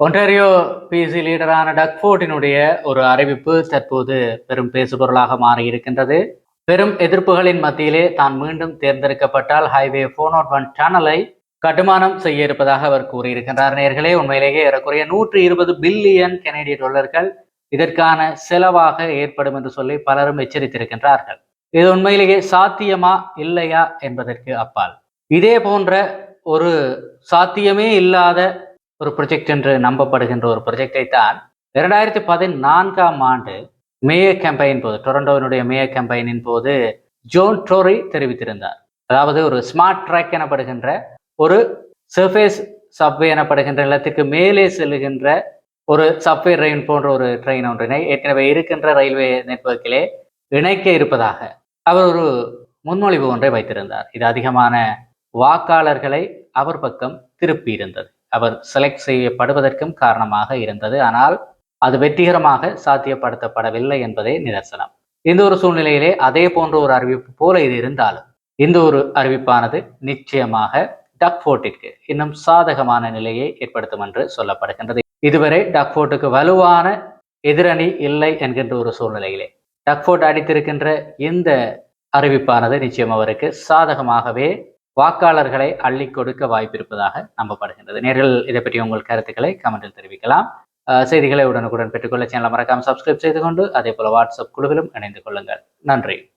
Ontario PC லீடரான டக்ஃபோர்டினுடைய ஒரு அறிவிப்பு தற்போது பெரும் பேசுபொருளாக மாறி இருக்கின்றது பெரும் எதிர்ப்புகளின் மத்தியிலே தான் மீண்டும் தேர்ந்தெடுக்கப்பட்டால் ஹைவே ஃபோர் நாட் ஒன் சேனலை கட்டுமானம் செய்ய இருப்பதாக அவர் கூறியிருக்கின்றார். நேர்களே உண்மையிலேயே ஏறக்குறைய நூற்றி இருபது பில்லியன் கெனடிய டாலர்கள் இதற்கான செலவாக ஏற்படும் என்று சொல்லி பலரும் எச்சரித்திருக்கின்றார்கள். இது உண்மையிலேயே சாத்தியமா இல்லையா என்பதற்கு அப்பால். இதே போன்ற ஒரு சாத்தியமே இல்லாத ஒரு ப்ரொஜெக்ட் என்று நம்பப்படுகின்ற ஒரு ப்ரொஜெக்டை தான் இரண்டாயிரத்தி பதினான்காம் ஆண்டு மேயர் கேம்பெயின் போது டொரண்டோவினுடைய மேயர் கேம்பெயினின் போது ஜோன் டோரி தெரிவித்திருந்தார். அதாவது ஒரு ஸ்மார்ட் ட்ராக் எனப்படுகின்ற ஒரு சர்ஃபேஸ் சப்வே எனப்படுகின்ற நிலத்துக்கு மேலே செல்லுகின்ற ஒரு சப்வே ட்ரெயின் போன்ற ஒரு ட்ரெயின் ஒன்றினை ஏற்கனவே இருக்கின்ற ரயில்வே நெட்வொர்க்கிலே இணைக்க இருப்பதாக அவர் ஒரு முன்மொழிவு ஒன்றை வைத்திருந்தார். இது அதிகமான வாக்காளர்களை அவர் பக்கம் திருப்பியிருந்தது அவர் செலக்ட் செய்யப்படுவதற்கும் காரணமாக இருந்தது. ஆனால் அது வெற்றிகரமாக சாத்தியப்படுத்தப்படவில்லை என்பதே நிதர்சனம். இந்த ஒரு சூழ்நிலையிலே அதே போன்ற ஒரு அறிவிப்பு போல இது இருந்தாலும் இந்த ஒரு அறிவிப்பானது நிச்சயமாக டக்ஃபோர்ட்டிற்கு இன்னும் சாதகமான நிலையை ஏற்படுத்தும் என்று சொல்லப்படுகின்றது. இதுவரை டக்ஃபோர்ட்டுக்கு வலுவான எதிரணி இல்லை என்கின்ற ஒரு சூழ்நிலையிலே டக்ஃபோர்ட் அடித்திருக்கின்ற இந்த அறிவிப்பானது நிச்சயம் அவருக்கு சாதகமாகவே வாக்காளர்களை அள்ளி கொடுக்க வாய்ப்பிருப்பதாக நம்பப்படுகின்றது. நேரில் இதை பற்றி உங்கள் கருத்துக்களை கமெண்டில் தெரிவிக்கலாம். செய்திகளை உடனுக்குடன் பெற்றுக்கொள்ள சேனலை மறக்காமல் சப்ஸ்கிரைப் செய்து கொண்டு அதே போல வாட்ஸ்அப் குழுவிலும் இணைந்து கொள்ளுங்கள். நன்றி.